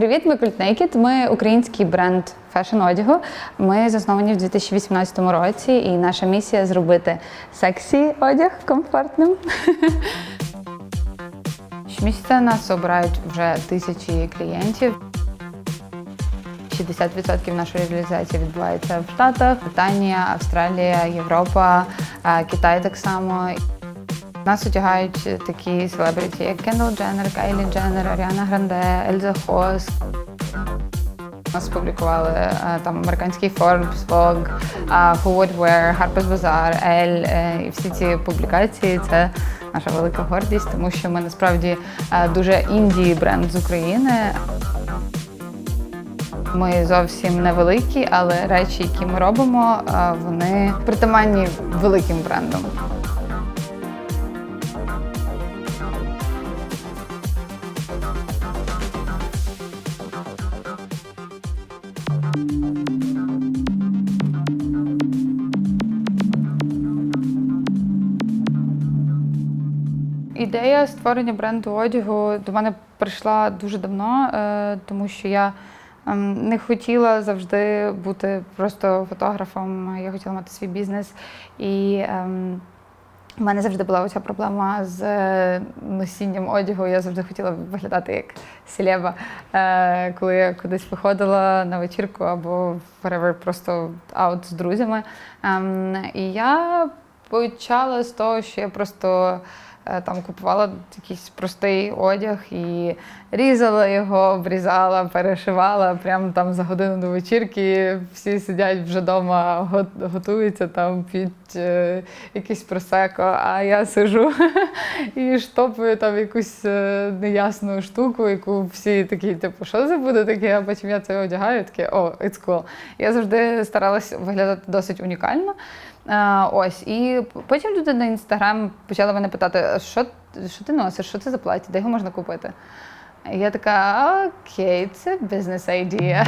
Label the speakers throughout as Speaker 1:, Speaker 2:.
Speaker 1: Привіт, ми Cult Naked. Ми український бренд фешн одягу. Ми засновані в 2018 році, і наша місія зробити сексі одяг комфортним. Щомісяця нас обирають вже тисячі клієнтів. 60% нашої реалізації відбувається в Штатах, Британія, Австралія, Європа, е, Китай так само. Нас одягають такі селебриті, як Кендал Дженнер, Кайлі Дженнер, Аріана Гранде, Ельза Хос. Нас публікували е, там американський Forbes, Vogue, е, Who Would Wear, Harper's Bazaar, Elle. е, І всі ці публікації це наша велика гордість, тому що ми насправді е, дуже інді бренд з України. Ми зовсім невеликі, але речі, які ми робимо, е, вони притаманні великим брендам. Ідея створення бренду одягу до мене прийшла дуже давно, е, тому що я ем, не хотіла завжди бути просто фотографом. Я хотіла мати свій бізнес. І ем, у мене завжди була оця проблема з е, носінням одягу. Я завжди хотіла виглядати як селеба, е, коли я кудись виходила на вечірку або whatever, просто аут з друзями. Ем, І я почала з того, що я просто там купувала якийсь простий одяг і різала його, обрізала, перешивала. Прямо там за годину до вечірки всі сидять вже вдома, готуються там під е, якийсь просеко, а я сижу і штопую там якусь е, неясну штуку, яку всі такі, типу, що це буде таке, а потім я це одягаю, таке, о, it's cool. Я завжди старалась виглядати досить унікально. Е, ось, і потім люди на інстаграм почали мене питати, що, що ти носиш, що це за плаття, де його можна купити? І я така, окей, це бізнес-айдія.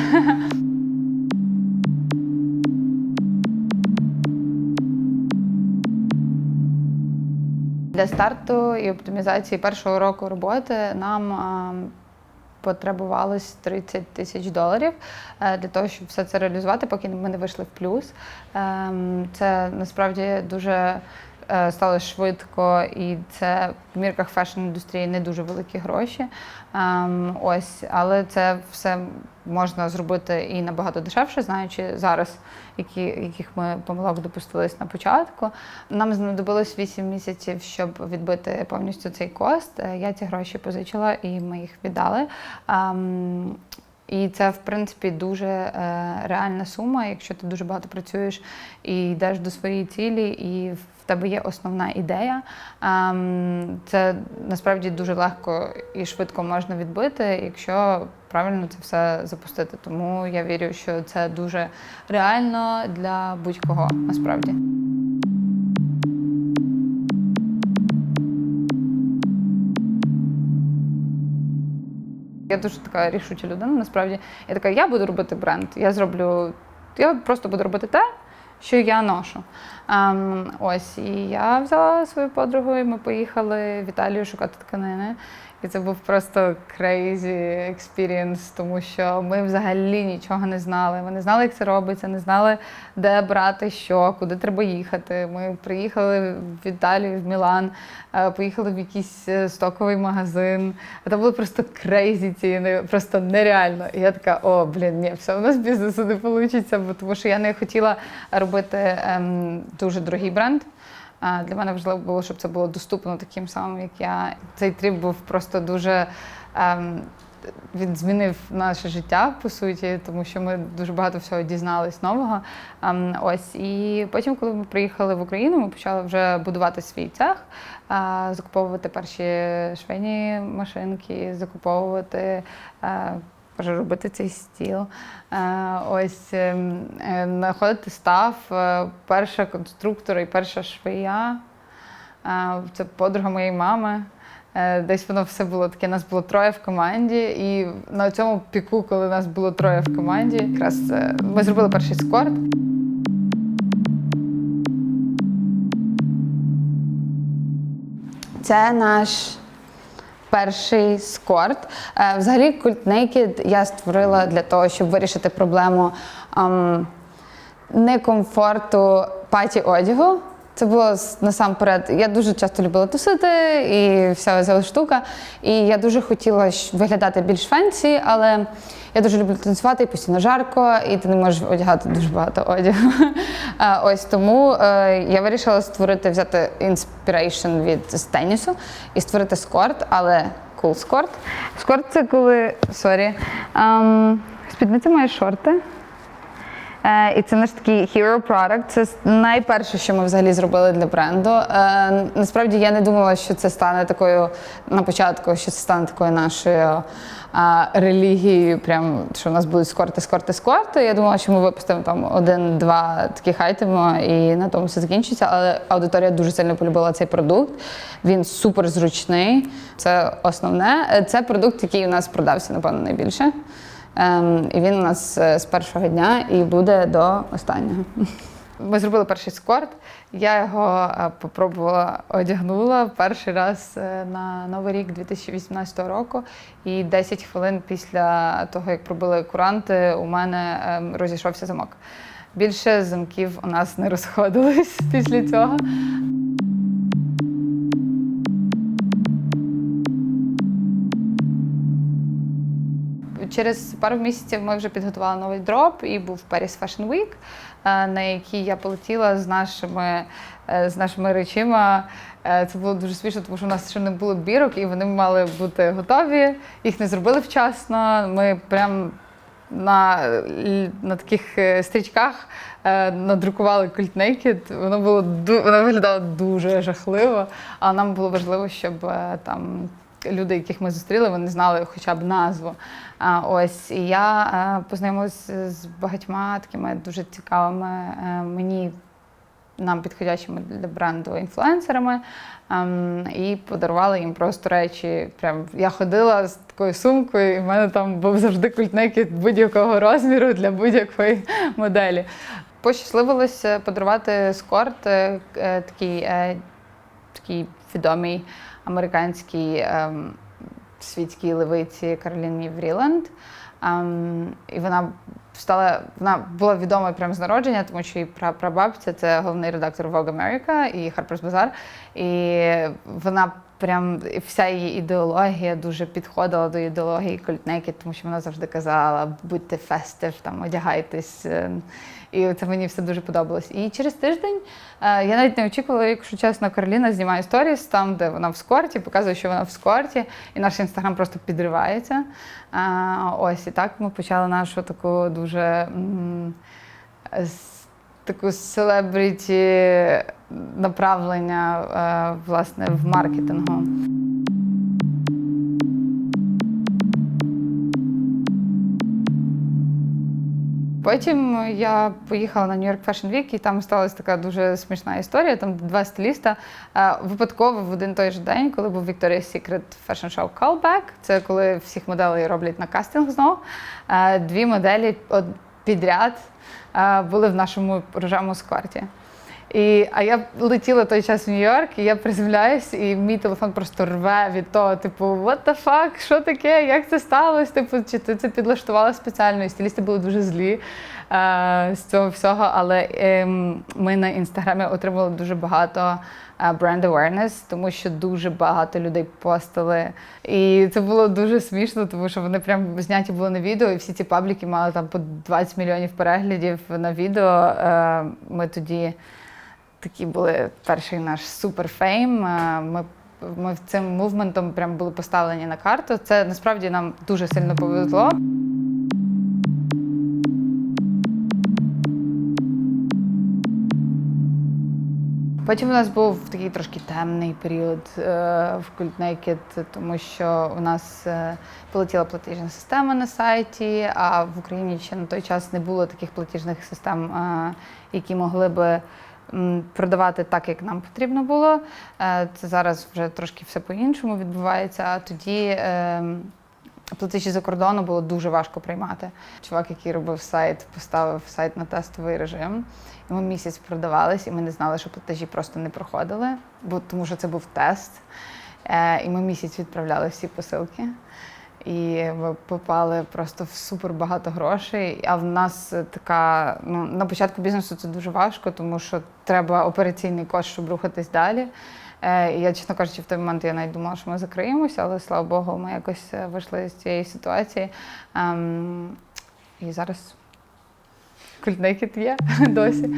Speaker 1: Для старту і оптимізації першого року роботи нам а, потребувалось 30 тисяч доларів е, для того, щоб все це реалізувати, поки ми не вийшли в плюс. Ем, Це насправді дуже стало швидко, і це в мірках фешн-індустрії не дуже великі гроші. Ем, Ось, але це все можна зробити і набагато дешевше, знаючи зараз, які, яких ми помилок допустились на початку. Нам знадобилось 8 місяців, щоб відбити повністю цей кост. Е, Я ці гроші позичила і ми їх віддали. І це, в принципі, дуже е, реальна сума, якщо ти дуже багато працюєш і йдеш до своєї цілі, і в тебе є основна ідея. Ем, це насправді дуже легко і швидко можна відбити, якщо правильно це все запустити. Тому я вірю, що це дуже реально для будь-кого насправді. Я дуже така рішуча людина. Насправді я така, я буду робити бренд. Я зроблю, я просто буду робити те, що я ношу. Ем, ось, і я взяла свою подругу, і ми поїхали в Італію шукати тканини. І це був просто crazy experience, тому що ми взагалі нічого не знали. Ми не знали, як це робиться, не знали, де брати що, куди треба їхати. Ми приїхали в Італію, в Мілан, е, поїхали в якийсь е, стоковий магазин. А там були просто crazy ціни, просто нереально. І я така, о, блін, ні, все, у нас бізнесу не вийде, бо тому що я не хотіла робити ем, дуже дорогий бренд. Для мене важливо було, щоб це було доступно таким самим, як я. Цей тріп був просто дуже. Ем, він змінив наше життя по суті, тому що ми дуже багато всього дізнались нового. Ем, ось і потім, коли ми приїхали в Україну, ми почали вже будувати свій цех, е, закуповувати перші швейні машинки, закуповувати. Е, робити цей стіл. Е, ось ем, е, знаходити став, е, перша конструктора і перша швея. Це подруга моєї мами. Десь воно все було таке. Нас було троє в команді, і на цьому піку, коли нас було троє в команді, якраз ми зробили перший скорт. Це наш перший скорт. Е, Взагалі, культ Naked я створила для того, щоб вирішити проблему ем, некомфорту паті одягу. Це було насамперед. Я дуже часто любила тусити і вся ця штука. І я дуже хотіла виглядати більш фенсі, але я дуже люблю танцювати і постійно жарко, і ти не можеш одягати дуже багато одягу. Ось тому е, я вирішила створити, взяти інспірейшн від з тенісу і створити скорт, але cool скорт. Скорт це коли сорі. ем, спідниця має шорти. Е, І це наш такий hero product. Це найперше, що ми взагалі зробили для бренду. Е, Насправді я не думала, що це стане такою на початку, що це стане такою нашою а, релігією. Прям що у нас будуть скорти, скорти, скорти. Я думала, що ми випустимо там один-два таких айтеми і на тому все закінчиться. Але аудиторія дуже сильно полюбила цей продукт. Він супер зручний. Це основне. Е, Це продукт, який у нас продався, напевно, найбільше. Ем, і він у нас е, з першого дня і буде до останнього. Ми зробили перший скорт. Я його е, попробувала одягнула перший раз е, на Новий рік 2018 року. І 10 хвилин після того, як пробили куранти, у мене ем, розійшовся замок. Більше замків у нас не розходились після цього. Через пару місяців ми вже підготували новий дроп, і був Paris Fashion Week, е, на який я полетіла з нашими, е, з нашими речима. Е, Це було дуже смішно, тому що у нас ще не було бірок, і вони мали бути готові. Їх не зробили вчасно. Ми прям на, на таких стрічках надрукували Cult Naked. Воно було воно виглядало дуже жахливо, але нам було важливо, щоб там люди, яких ми зустріли, вони знали хоча б назву. А, ось і я е, познайомилася з багатьма такими дуже цікавими е, мені. Нам підходящими для бренду інфлюенсерами ем, і подарували їм просто речі. Прям я ходила з такою сумкою, і в мене там був завжди культнекет будь-якого розміру для будь-якої моделі. Пощасливилося подарувати скорт е, такий, е, такий відомій американській ем, світській левиці Кароліні Вріланд. Ем, і вона стала, вона була відома прямо з народження, тому що її пра- прабабця це головний редактор Vogue America і Harper's Bazaar. І вона прям вся її ідеологія дуже підходила до ідеології Cult тому що вона завжди казала: будьте фестив, там одягайтесь. е, І це мені все дуже подобалось. І через тиждень е, я навіть не очікувала, якщо чесно, Кароліна знімає сторіс там, де вона в скорті, показує, що вона в скорті, і наш інстаграм просто підривається. Е, Ось і так ми почали нашу таку дуже таку селебріті направлення е, власне в маркетингу. Потім я поїхала на York Fashion Week, і там сталася така дуже смішна історія. Там два стиліста е, випадково в один той же день, коли був Victoria's Secret Fashion Show Callback, це коли всіх моделей роблять на кастинг знову. е, Дві моделі од- підряд е, були в нашому рожевому скорті. І, а я летіла той час в Нью-Йорк, і я приземляюсь, і мій телефон просто рве від того, типу, what the fuck, що таке, як це сталося? Типу, чи ти це підлаштувала спеціально? І стилісти були дуже злі е, з цього всього. Але ем, ми на інстаграмі отримали дуже багато е, бренд awareness, тому що дуже багато людей постили. І це було дуже смішно, тому що вони прям зняті були на відео, і всі ці пабліки мали там по 20 мільйонів переглядів на відео. Е, Ми тоді такі були перший наш суперфейм. Е, Ми, ми цим мувментом прям були поставлені на карту. Це насправді нам дуже сильно повезло. Потім у нас був такий трошки темний період е, в Naked, тому що у нас е, полетіла платіжна система на сайті, а в Україні ще на той час не було таких платіжних систем, е, які могли би продавати так, як нам потрібно було. Це зараз вже трошки все по-іншому відбувається. А тоді е, платежі за кордону було дуже важко приймати. Чувак, який робив сайт, поставив сайт на тестовий режим. І ми місяць продавались, і ми не знали, що платежі просто не проходили, бо тому що це був тест. Е, і ми місяць відправляли всі посилки. І попали просто в супер багато грошей. А в нас така, ну на початку бізнесу це дуже важко, тому що треба операційний кошт, щоб рухатись далі. Е, я, чесно кажучи, в той момент я навіть думала, що ми закриємося, але слава Богу, ми якось е, вийшли з цієї ситуації. Ем, і зараз культ є досі.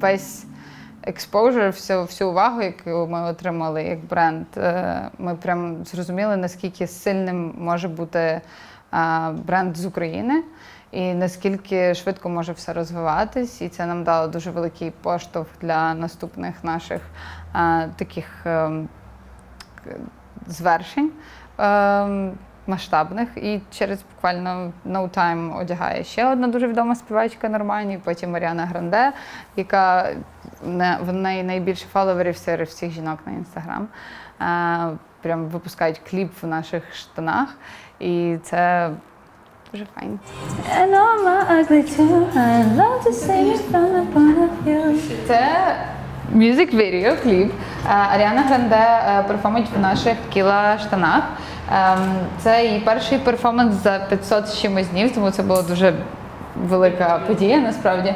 Speaker 1: Весь exposure, всю, всю увагу, яку ми отримали як бренд, е, ми прям зрозуміли, наскільки сильним може бути бренд з України і наскільки швидко може все розвиватись. І це нам дало дуже великий поштовх для наступних наших е, таких е, к- звершень. е, Масштабних і через буквально no time одягає ще одна дуже відома співачка Нормані, потім Маріана Гранде, яка в неї найбільше фоловерів серед всіх жінок на інстаграм. Прям випускають кліп в наших штанах, і це дуже
Speaker 2: view.
Speaker 1: Це мюзик відео кліп. Аріана Гранде е, перформить в наших кіла штанах. Ем, Це її перший перформанс за 500 з чимось днів, тому це була дуже велика подія насправді.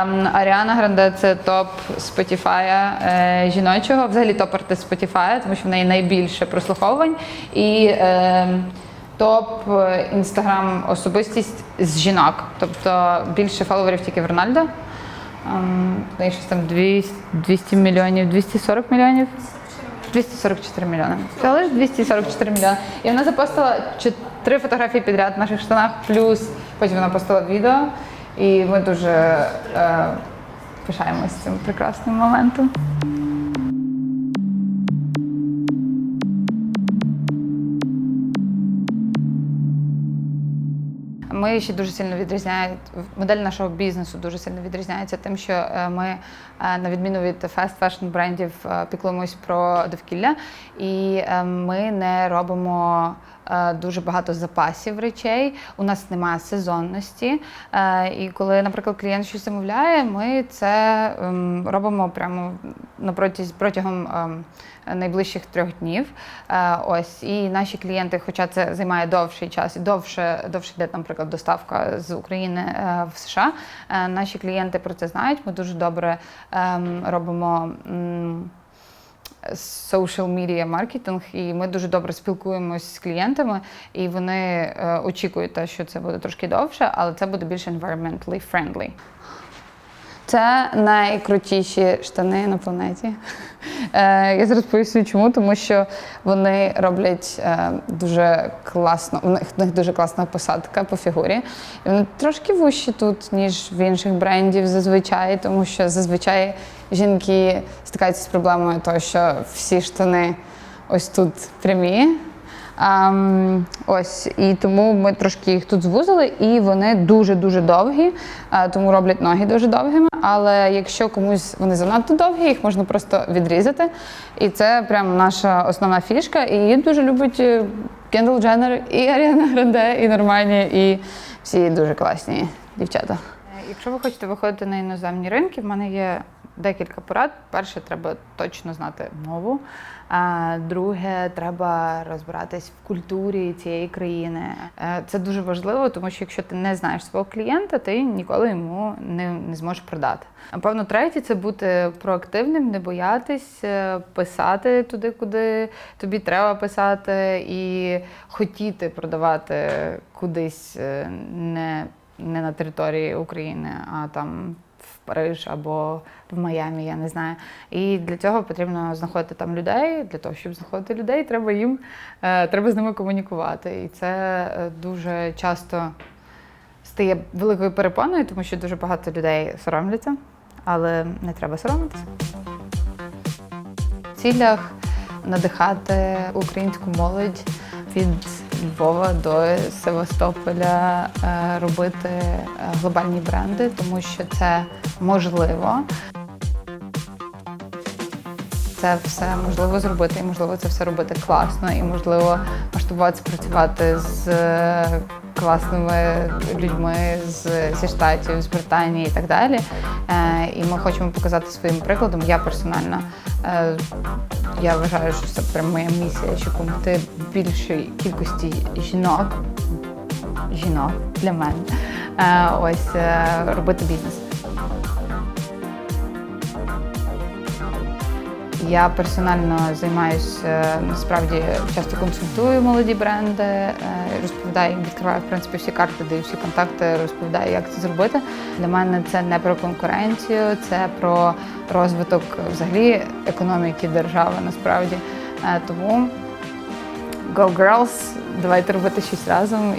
Speaker 1: Ем, Аріана Гранде це топ Spotify е, жіночого, взагалі топ артист Spotify, тому що в неї найбільше прослуховувань. І ем, топ інстаграм особистість з жінок, тобто більше фоловерів тільки в Рональдо. Ем, щось там 200, 200 мільйонів, 240 мільйонів. 244 мільйони. Це лише 244 мільйони. І вона запостила три фотографії підряд в наших штанах, плюс потім вона постила відео. І ми дуже е, пишаємося цим прекрасним моментом. Ми ще дуже сильно відрізняють модель нашого бізнесу дуже сильно відрізняється тим, що е, ми е, на відміну від fast fashion брендів е, піклуємось про довкілля, і ми не робимо. Е, Дуже багато запасів речей. У нас немає сезонності. Е, І коли, наприклад, клієнт щось замовляє, ми це ем, робимо прямо протягом ем, найближчих трьох днів. Е, Ось і наші клієнти, хоча це займає довший час і довше, довше йде, наприклад, доставка з України в США. Наші клієнти про це знають. Ми дуже добре ем, робимо. Social media маркетинг, і ми дуже добре спілкуємось з клієнтами, і вони е, очікують те, що це буде трошки довше, але це буде більш environmentally friendly. Це найкрутіші штани на планеті. Е, я зараз поясню, чому, тому що вони роблять е, дуже класно, у них, у них дуже класна посадка по фігурі. І вони трошки вущі тут, ніж в інших брендів зазвичай, тому що зазвичай жінки стикаються з проблемою того, що всі штани ось тут прямі. Ам, ось і тому ми трошки їх тут звузили, і вони дуже дуже довгі, тому роблять ноги дуже довгими. Але якщо комусь вони занадто довгі, їх можна просто відрізати. І це прям наша основна фішка. І її дуже любить е, Кендall Дженнер, і Аріана Гранде, і Нормані, і всі дуже класні дівчата. Якщо ви хочете виходити на іноземні ринки, в мене є декілька порад. Перше, треба точно знати мову. Друге, треба розбиратись в культурі цієї країни. Е, Це дуже важливо, тому що якщо ти не знаєш свого клієнта, ти ніколи йому не, не зможеш продати. Напевно, третє це бути проактивним, не боятись е, писати туди, куди тобі треба писати, і хотіти продавати кудись е, не, не на території України, а там в Париж або в Майамі, я не знаю. І для цього потрібно знаходити там людей. Для того, щоб знаходити людей, треба їм е, треба з ними комунікувати. І це е, дуже часто стає великою перепоною, тому що дуже багато людей соромляться, але не треба соромитися. В цілях надихати українську молодь від Львова до Севастополя е, робити е, глобальні бренди, тому що це можливо. Це все можливо зробити, і можливо це все робити класно, і можливо масштабуватися, працювати з е, класними людьми з, зі штатів, з Британії і так далі. Е, і ми хочемо показати своїм прикладом. Я персонально е, я вважаю, що це прям моя місія, щоб допомогти більшій кількості жінок. Жінок для мене. Е, ось робити бізнес. Я персонально займаюся насправді часто консультую молоді бренди, е, розповідаю відкриваю в принципі всі карти, даю всі контакти, розповідаю, як це зробити. Для мене це не про конкуренцію, це про розвиток взагалі економіки держави насправді. Е, Тому Go Girls, давайте робити щось разом